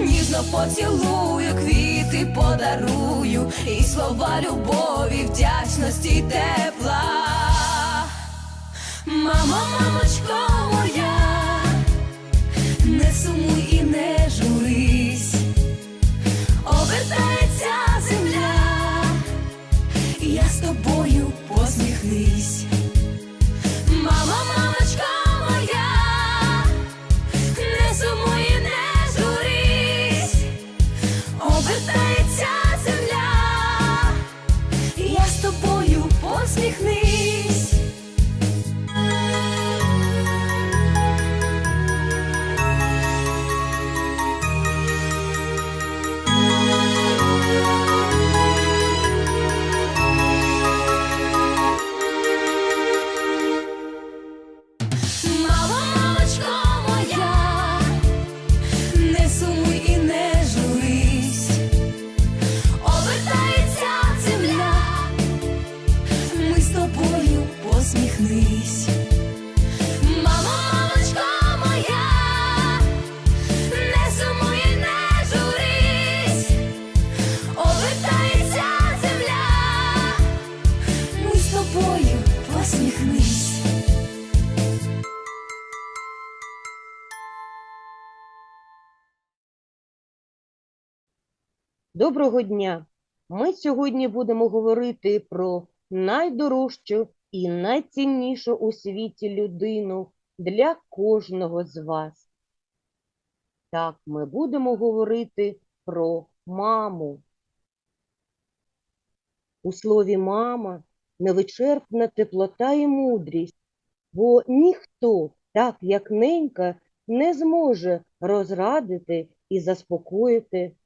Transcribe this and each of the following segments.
Ніжно поцілую, квіти подарую, і слова любові, вдячності й тепла. Мама, мамочко моя, не сумуй і не журись, обертається земля я з тобою посміхнись. Посміхнись. Доброго дня! Ми сьогодні будемо говорити про найдорожчу і найціннішу у світі людину для кожного з вас. Так, ми будемо говорити про маму. У слові мама невичерпна теплота і мудрість, бо ніхто, так як ненька, не зможе розрадити і заспокоїти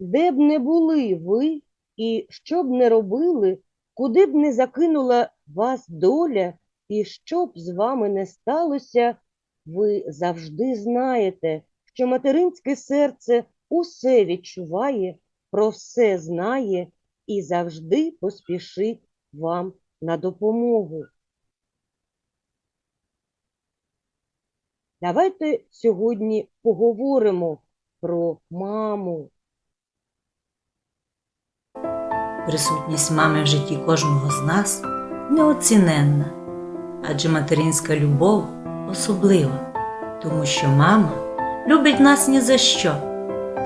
де б не були ви і що б не робили, куди б не закинула вас доля, і що б з вами не сталося, ви завжди знаєте, що материнське серце усе відчуває, про все знає і завжди поспішить вам на допомогу. Давайте сьогодні поговоримо про маму. Присутність мами в житті кожного з нас неоціненна, адже материнська любов особлива, тому що мама любить нас ні за що,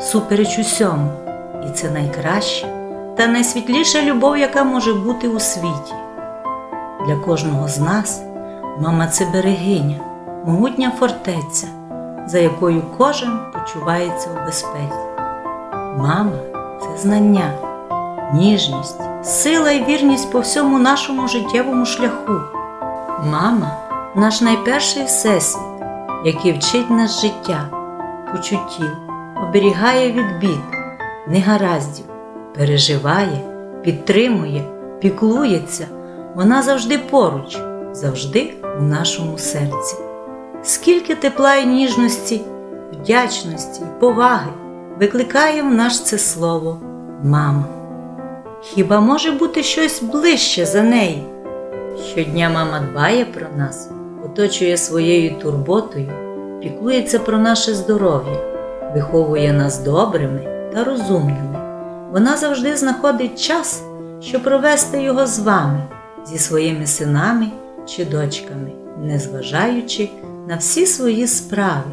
супереч усьому, і це найкраща та найсвітліша любов, яка може бути у світі. Для кожного з нас мама це берегиня, могутня фортеця, за якою кожен почувається у безпеці. Мама це знання ніжність, сила і вірність по всьому нашому життєвому шляху. Мама наш найперший всесвіт, який вчить нас життя, почуттів, оберігає від бід, негараздів, переживає, підтримує, піклується. Вона завжди поруч, завжди у нашому серці. Скільки тепла і ніжності, вдячності і поваги викликає в наш це слово мама. Хіба може бути щось ближче за неї? Щодня мама дбає про нас, оточує своєю турботою, піклується про наше здоров'я, виховує нас добрими та розумними. Вона завжди знаходить час, щоб провести його з вами, зі своїми синами чи дочками, незважаючи на всі свої справи.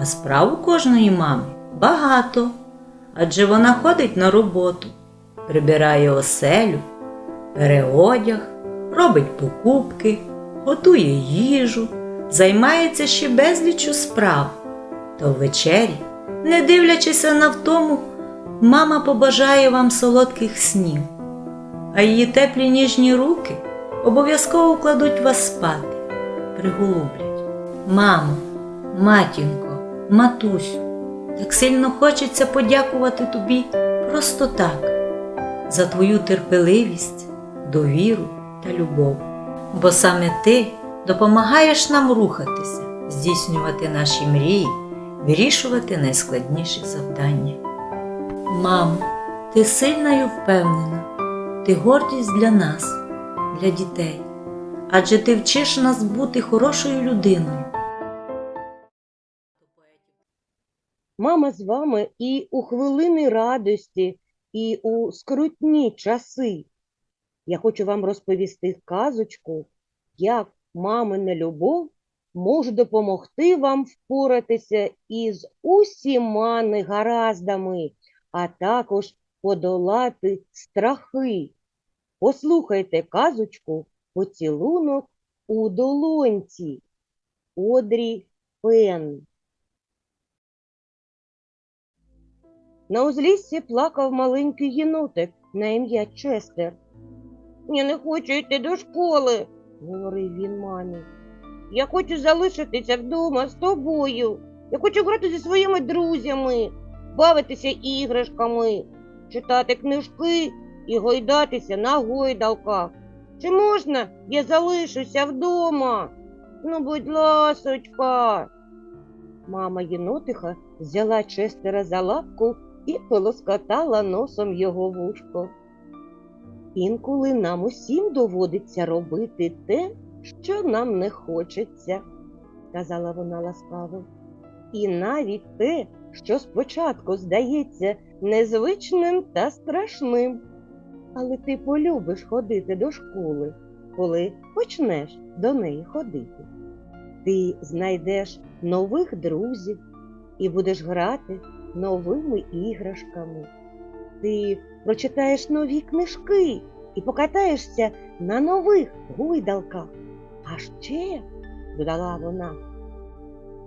А справ у кожної мами Багато, адже вона ходить на роботу, прибирає оселю, бере одяг, робить покупки, готує їжу, займається ще безліччю справ. То ввечері, не дивлячись на втому, мама побажає вам солодких снів, а її теплі ніжні руки обов'язково кладуть вас спати, приголублять. Мамо, матінко, матусю, так сильно хочеться подякувати тобі просто так, за твою терпеливість, довіру та любов. Бо саме ти допомагаєш нам рухатися, здійснювати наші мрії, вирішувати найскладніші завдання. Мамо, ти сильна і впевнена, ти гордість для нас, для дітей, адже ти вчиш нас бути хорошою людиною. Мама з вами і у хвилини радості, і у скрутні часи. Я хочу вам розповісти казочку, як мамина любов може допомогти вам впоратися із усіма негараздами, а також подолати страхи. Послухайте казочку «Поцілунок у долонці» Одрі Пен. На узліссі плакав маленький єнотик на ім'я Честер. Я не хочу йти до школи, говорив він мамі. Я хочу залишитися вдома з тобою. Я хочу грати зі своїми друзями, бавитися іграшками, читати книжки і гойдатися на гойдалках. Чи можна я залишуся вдома? Ну, будь ласочка. Мама єнотиха взяла Честера за лапку і полоскотала носом його вушко. Інколи нам усім доводиться робити те, що нам не хочеться, сказала вона ласкаво. І навіть те, що спочатку здається незвичним та страшним. Але ти полюбиш ходити до школи, коли почнеш до неї ходити. Ти знайдеш нових друзів і будеш грати новими іграшками. Ти прочитаєш нові книжки і покатаєшся на нових гойдалках. А ще, додала вона,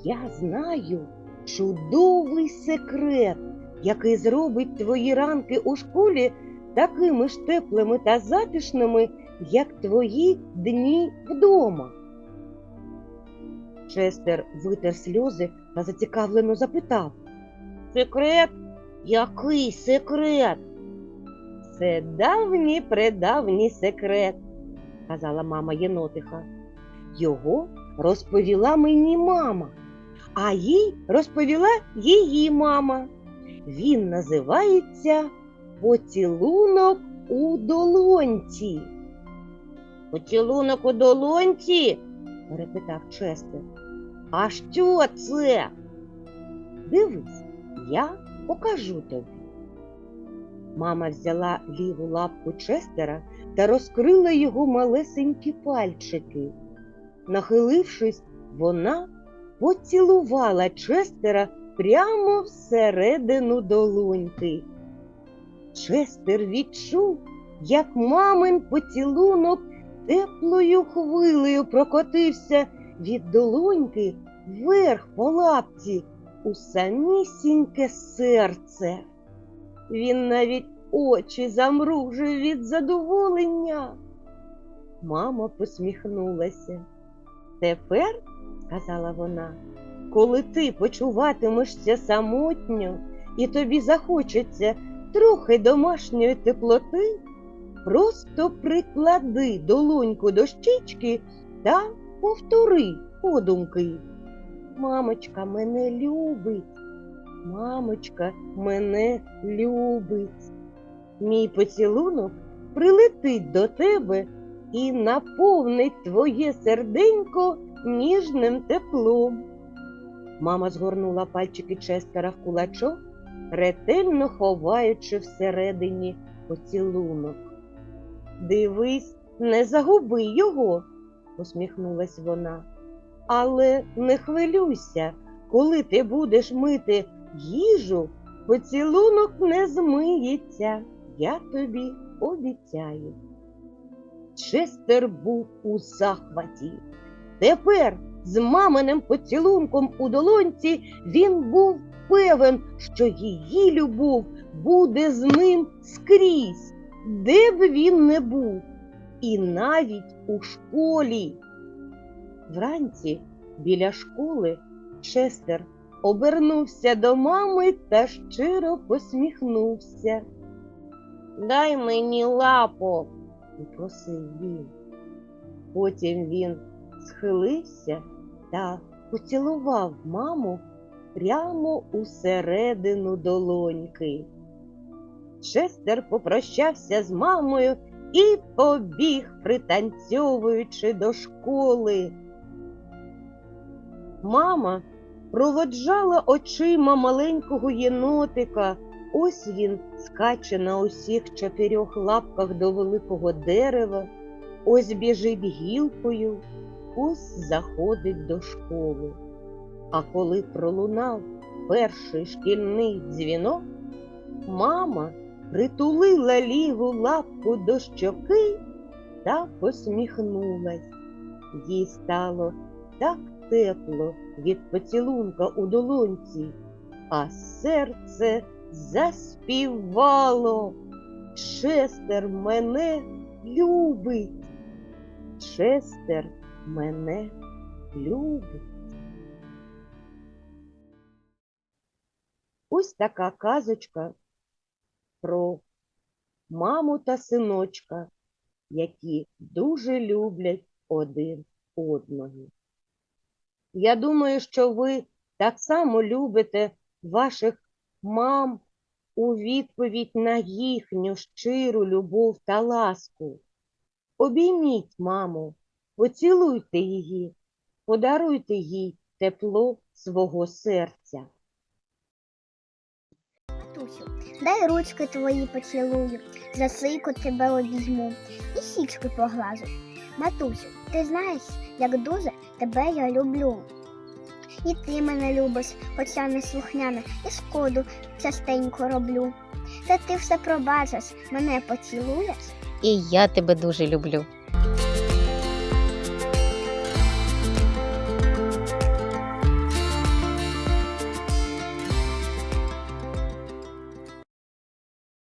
я знаю чудовий секрет, який зробить твої ранки у школі такими ж теплими та затишними, як твої дні вдома. Честер витер сльози та зацікавлено запитав. Секрет? Який секрет? Це давній предавній секрет, казала мама єнотиха. Його розповіла мені мама, а їй розповіла її мама. Він називається Поцілунок у долонці. Поцілунок у долонці? перепитав Честер. А що це? Дивись, я покажу тобі. Мама взяла ліву лапку Честера та розкрила його малесенькі пальчики. Нахилившись, вона поцілувала Честера прямо всередину долоньки. Честер відчув, як мамин поцілунок теплою хвилею прокотився від долоньки вверх по лапці у самісіньке серце. Він навіть очі замружив від задоволення. Мама посміхнулася. Тепер, сказала вона, коли ти почуватимешся самотньо і тобі захочеться трохи домашньої теплоти, просто приклади долоньку до щічки та повтори подумки. Мамочка мене любить, мамочка мене любить. Мій поцілунок прилетить до тебе і наповнить твоє серденько ніжним теплом. Мама згорнула пальчики Честера в кулачок, ретельно ховаючи всередині поцілунок. Дивись, не загуби його, посміхнулась вона. Але не хвилюйся, коли ти будеш мити їжу поцілунок не змиється, я тобі обіцяю. Честер був у захваті. Тепер з маминим поцілунком у долонці він був певен, що її любов буде з ним скрізь, де б він не був, і навіть у школі. Вранці біля школи Честер обернувся до мами та щиро посміхнувся. Дай мені лапу, попросив він. Потім він схилився та поцілував маму прямо у середину долоньки. Честер попрощався з мамою і побіг, пританцьовуючи до школи. Мама проводжала очима маленького єнотика. Ось він скаче на усіх чотирьох лапках до великого дерева, ось біжить гілкою, ось заходить до школи. А коли пролунав перший шкільний дзвінок, мама притулила ліву лапку до щоки та посміхнулась. Їй стало так тепло від поцілунка у долонці, а серце заспівало. Честер мене любить. Честер мене любить. Ось така казочка про маму та синочка, які дуже люблять один одного. Я думаю, що ви так само любите ваших мам у відповідь на їхню щиру любов та ласку. Обійміть маму, поцілуйте її, подаруйте їй тепло свого серця. Дай ручки твої поцілую, за сику тебе обізьму і січку поглажу. Матусю, ти знаєш, як дуже тебе я люблю. І ти мене любиш, хоча не слухняна, і шкоду частенько роблю. Та ти все пробачиш, мене поцілуєш. І я тебе дуже люблю.